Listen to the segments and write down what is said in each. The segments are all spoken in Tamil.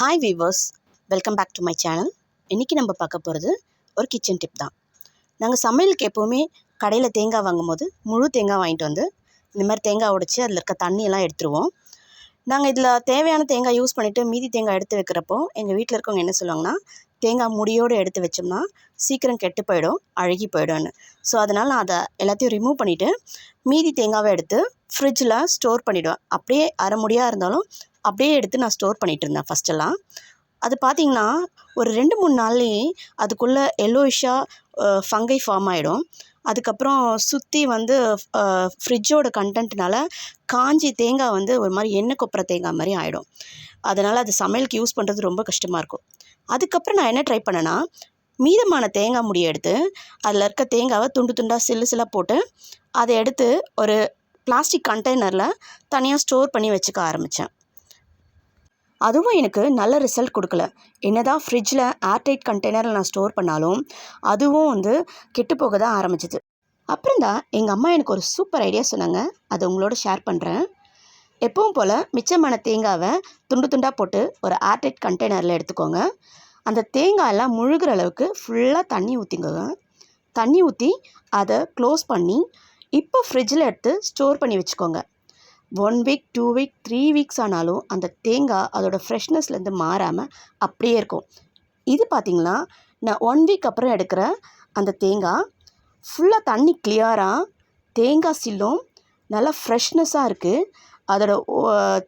Hi viewers welcome back to my channel இன்றைக்கி நம்ம பார்க்க போகிறது ஒரு கிச்சன் டிப் தான். நாங்கள் சமையலுக்கு எப்போவுமே கடையில் தேங்காய் வாங்கும்போது முழு தேங்காய் வாங்கிட்டு வந்து இந்த மாதிரி தேங்காய் உடைச்சி அதில் இருக்க தண்ணியெல்லாம் எடுத்துருவோம். நாங்கள் இதில் தேவையான தேங்காய் யூஸ் பண்ணிவிட்டு மீதி தேங்காய் எடுத்து வைக்கிறப்போ எங்கள் வீட்டில் இருக்கவங்க என்ன சொல்லுவாங்கன்னா தேங்காய் முடியோடு எடுத்து வச்சோம்னா சீக்கிரம் கெட்டு போயிடும் அழுகி போயிடும்னு. ஸோ அதனால் நான் அதை எல்லாத்தையும் ரிமூவ் பண்ணிவிட்டு மீதி தேங்காவை எடுத்து ஃப்ரிட்ஜில் ஸ்டோர் பண்ணிவிடுவேன் அப்படியே அரை முடியாக இருந்தாலும் அப்படியே எடுத்து நான் ஸ்டோர் பண்ணிகிட்டு இருந்தேன் ஃபஸ்ட்டெல்லாம். அது பார்த்திங்கன்னா ஒரு ரெண்டு மூணு நாள்லேயே அதுக்குள்ளே எல்லோயிஷாக ஃபங்கை ஃபார்ம் ஆகிடும் அதுக்கப்புறம் சுற்றி வந்து ஃப்ரிட்ஜோட கண்டென்ட்னால காஞ்சி தேங்காய் வந்து ஒரு மாதிரி எண்ணெய் கொப்புற தேங்காய் மாதிரி ஆகிடும் அதனால் அது சமையலுக்கு யூஸ் பண்ணுறது ரொம்ப கஷ்டமாக இருக்கும். அதுக்கப்புறம் நான் என்ன ட்ரை பண்ணேன்னா மீதமான தேங்காய் முடியை எடுத்து அதில் இருக்க தேங்காவை துண்டு துண்டாக சில்லு சில்லாக போட்டு அதை எடுத்து ஒரு பிளாஸ்டிக் கண்டெய்னரில் தனியாக ஸ்டோர் பண்ணி வச்சுக்க ஆரம்பித்தேன் அதுவும் எனக்கு நல்ல ரிசல்ட் கொடுக்கல. என்னதான் ஃப்ரிட்ஜில் ஏர்டைட் கண்டெய்னரில் நான் ஸ்டோர் பண்ணாலும் அதுவும் வந்து கெட்டு போக தான் ஆரம்பிச்சிது. அப்புறம் தான் எங்கள் அம்மா எனக்கு ஒரு சூப்பர் ஐடியா சொன்னாங்க. அதை உங்களோட ஷேர் பண்ணுறேன் எப்பவும் போல் மிச்சமான தேங்காவை துண்டு துண்டாக போட்டு ஒரு ஏர்டைட் கண்டெய்னரில் எடுத்துக்கோங்க. அந்த தேங்காயெல்லாம் முழுகிற அளவுக்கு ஃபுல்லாக தண்ணி ஊற்றிக்கோங்க தண்ணி ஊற்றி அதை க்ளோஸ் பண்ணி இப்போ ஃப்ரிட்ஜில் எடுத்து ஸ்டோர் பண்ணி வச்சுக்கோங்க. One week two week three weeks ஆனாலும் அந்த தேங்காய் அதோடய ஃப்ரெஷ்னஸ்லேருந்து மாறாமல் அப்படியே இருக்கும். இது பார்த்திங்கன்னா நான் ஒன் வீக் அப்புறம் எடுக்கிற அந்த தேங்காய் ஃபுல்லாக தண்ணி கிளியராக தேங்காய் சில்லும் நல்லா ஃப்ரெஷ்னஸாக இருக்குது அதோட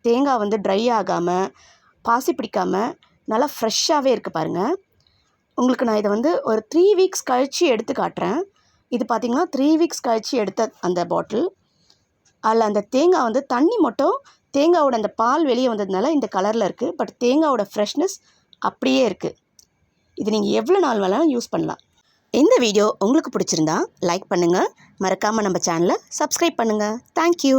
தேங்காய் வந்து ட்ரை ஆகாமல் பாசி பிடிக்காமல் நல்லா ஃப்ரெஷ்ஷாகவே இருக்குது பாருங்கள் உங்களுக்கு நான் இதை வந்து ஒரு த்ரீ வீக்ஸ் கழித்து எடுத்து காட்டுறேன். இது பார்த்திங்கன்னா த்ரீ வீக்ஸ் கழித்து எடுத்த அந்த பாட்டில் அதில் அந்த தேங்காய் வந்து தண்ணி மட்டும் தேங்காவோட அந்த பால் வெளியே வந்ததுனால இந்த கலரில் இருக்குது பட் தேங்காவோட ஃப்ரெஷ்னஸ் அப்படியே இருக்குது இது நீங்கள் எவ்வளோ நாள் வேணாலும் யூஸ் பண்ணலாம். இந்த வீடியோ உங்களுக்கு பிடிச்சிருந்தா லைக் பண்ணுங்கள் மறக்காமல் நம்ம சேனலை சப்ஸ்கிரைப் பண்ணுங்கள் தேங்க்யூ